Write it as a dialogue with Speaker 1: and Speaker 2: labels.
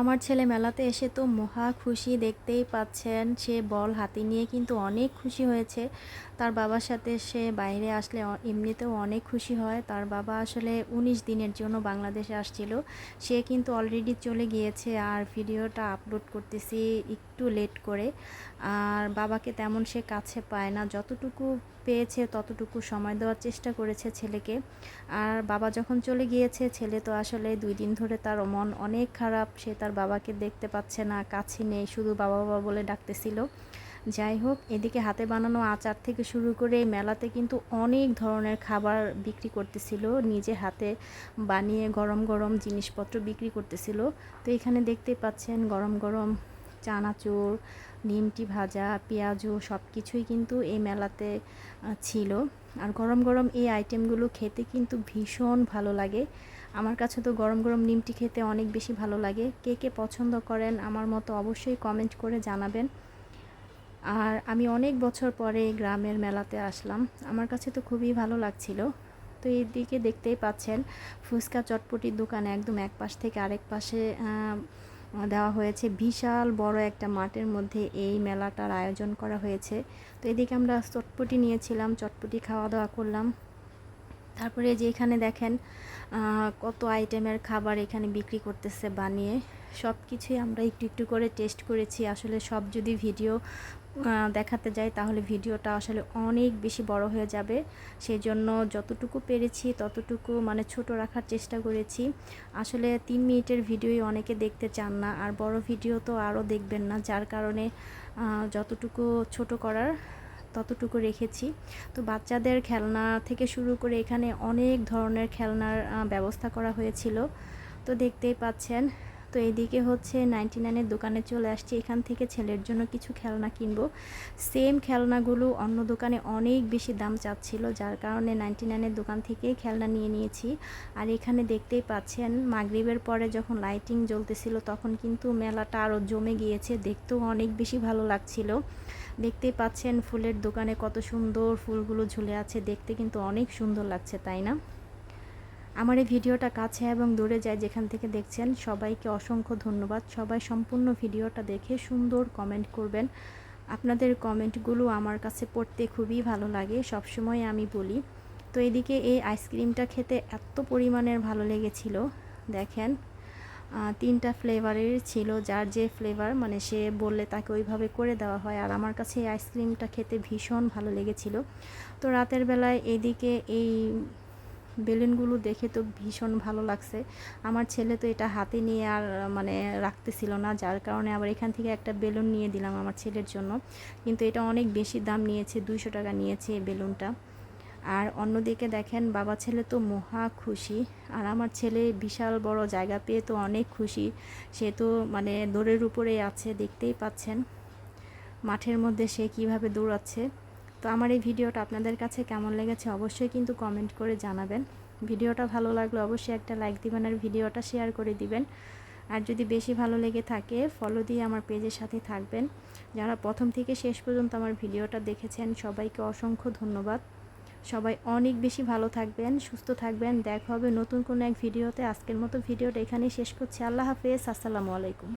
Speaker 1: আমার ছেলে মেলাতে এসে তো মহা খুশি দেখতেই পাচ্ছেন। সে বল হাতে নিয়ে কিন্তু অনেক খুশি হয়েছে। তার বাবার সাথে সে বাইরে আসলে এমনিতেও অনেক খুশি হয়। তার বাবা আসলে উনিশ দিনের জন্য বাংলাদেশে আসছিল। সে কিন্তু অলরেডি চলে গিয়েছে আর ভিডিওটা আপলোড করতেছি একটু লেট করে। আর বাবাকে তেমন সে কাছে পায় না। যতটুকু পেয়েছে ততটুকু সময় দেওয়ার চেষ্টা করেছে ছেলেকে। আর বাবা যখন চলে গিয়েছে, ছেলে তো আসলে দুই দিন ধরে তার মন অনেক খারাপ। সে তার বাবাকে দেখতে পাচ্ছে না, কাছে নেই, শুধু বাবা বাবা বলে ডাকতেছিল। যাই হোক, এদিকে হাতে বানানো আচার থেকে শুরু করে এই মেলাতে কিন্তু অনেক ধরনের খাবার বিক্রি করতেছিল। নিজে হাতে বানিয়ে গরম গরম জিনিসপত্র বিক্রি করতেছিল। তো এখানে দেখতে পাচ্ছেন গরম গরম চানাচুর, নিমটি ভাজা, পেঁয়াজু সব কিছুই কিন্তু এই মেলাতে ছিল। আর গরম গরম এই আইটেমগুলো খেতে কিন্তু ভীষণ ভালো লাগে। আমার কাছে তো গরম গরম নিমটি খেতে অনেক বেশি ভালো লাগে। কে কে পছন্দ করেন আমার মতো অবশ্যই কমেন্ট করে জানাবেন। আর আমি অনেক বছর পরে গ্রামের মেলাতে আসলাম। আমার কাছে তো খুবই ভালো লাগছিল। তো এইদিকে দেখতেই পাচ্ছেন, ফুচকা চটপটির দোকান একদম এক পাশ থেকে আরেক পাশে দেওয়া হয়েছে। বিশাল বড় একটা মাঠের মধ্যে এই মেলাটার আয়োজন করা হয়েছে। তো এদিকে আমরা চটপটি নিয়েছিলাম, চটপটি খাওয়া দাওয়া করলাম। তারপরে যে এখানে দেখেন কত আইটেমের খাবার এখানে বিক্রি করতেছে বানিয়ে। সব কিছুই আমরা একটু একটু করে টেস্ট করেছি। আসলে সব যদি ভিডিও দেখাতে যাই, তাহলে ভিডিওটা আসলে অনেক বেশি বড় হয়ে যাবে। সেই জন্য যতটুকু পেরেছি, ততটুকু মানে ছোট রাখার চেষ্টা করেছি। আসলে তিন মিনিটের ভিডিওই অনেকে দেখতে চান না, আর বড় ভিডিও তো আরও দেখবেন না, যার কারণে যতটুকু ছোট করার ততটুকু রেখেছি। তো বাচ্চাদের খেলনা থেকে শুরু করে এখানে অনেক ধরনের খেলনার ব্যবস্থা করা হয়েছিল। তো দেখতেই পাচ্ছেন তো এইদিকে হচ্ছে নাইনটি নাইনের দোকানে চলে আসছি। এখান থেকে ছেলের জন্য কিছু খেলনা কিনবো। সেম খেলনাগুলো অন্য দোকানে অনেক বেশি দাম চাচ্ছিল, যার কারণে নাইনটি নাইনের দোকান থেকেই খেলনা নিয়ে নিয়েছি। আর এখানে দেখতেই পাচ্ছেন, মাগরিবের পরে যখন লাইটিং জ্বলতেছিল, তখন কিন্তু মেলাটা আরও জমে গিয়েছে। দেখতেও অনেক বেশি ভালো লাগছিল। দেখতেই পাচ্ছেন ফুলের দোকানে কত সুন্দর ফুলগুলো ঝুলে আছে। দেখতে কিন্তু অনেক সুন্দর লাগছে, তাই না? আমার এই ভিডিওটা কাছে এবং দূরে যায় যেখান থেকে দেখছেন, সবাইকে অসংখ্য ধন্যবাদ। সবাই সম্পূর্ণ ভিডিওটা দেখে সুন্দর কমেন্ট করবেন। আপনাদের কমেন্টগুলো আমার কাছে পড়তে খুবই ভালো লাগে, সবসময় আমি বলি। তো এদিকে এই আইসক্রিমটা খেতে এত পরিমাণের ভালো লেগেছিল, দেখেন। তিনটা ফ্লেভারের ছিল, যার যে ফ্লেভার মানে সে বললে তাকে ওইভাবে করে দেওয়া হয়। আর আমার কাছে এই আইসক্রিমটা খেতে ভীষণ ভালো লেগেছিল। তো রাতের বেলায় এদিকে এই বেলুনগুলো দেখে তো ভীষণ ভালো লাগছে। আমার ছেলে তো এটা হাতে নিয়ে আর মানে রাখতেছিল না, যার কারণে আবার এখান থেকে একটা বেলুন নিয়ে দিলাম আমার ছেলের জন্য। কিন্তু এটা অনেক বেশি দাম নিয়েছে, দুইশো টাকা নিয়েছে এই বেলুনটা। আর অন্যদিকে দেখেন, বাবা ছেলে তো মহা খুশি। আর আমার ছেলে বিশাল বড় জায়গা পেয়ে তো অনেক খুশি। সে তো মানে দৌড়ের উপরে আছে, দেখতেই পাচ্ছেন। মাঠের মধ্যে সে কীভাবে দৌড়াচ্ছে। তো আমার এই ভিডিওটা আপনাদের কাছে কেমন লেগেছে অবশ্যই কিন্তু কমেন্ট করে জানাবেন। ভিডিওটা ভালো লাগলে অবশ্যই একটা লাইক দিবেন আর ভিডিওটা শেয়ার করে দিবেন। আর যদি বেশি ভালো লেগে থাকে ফলো দিয়ে আমার পেজের সাথে থাকবেন। যারা প্রথম থেকে শেষ পর্যন্ত আমার ভিডিওটা দেখেছেন, সবাইকে অসংখ্য ধন্যবাদ। সবাই অনেক বেশি ভালো থাকবেন, সুস্থ থাকবেন। দেখা হবে নতুন কোনো এক ভিডিওতে। আজকের মতো ভিডিওটা এখানেই শেষ করছি। আল্লাহ হাফেজ। আসসালামু আলাইকুম।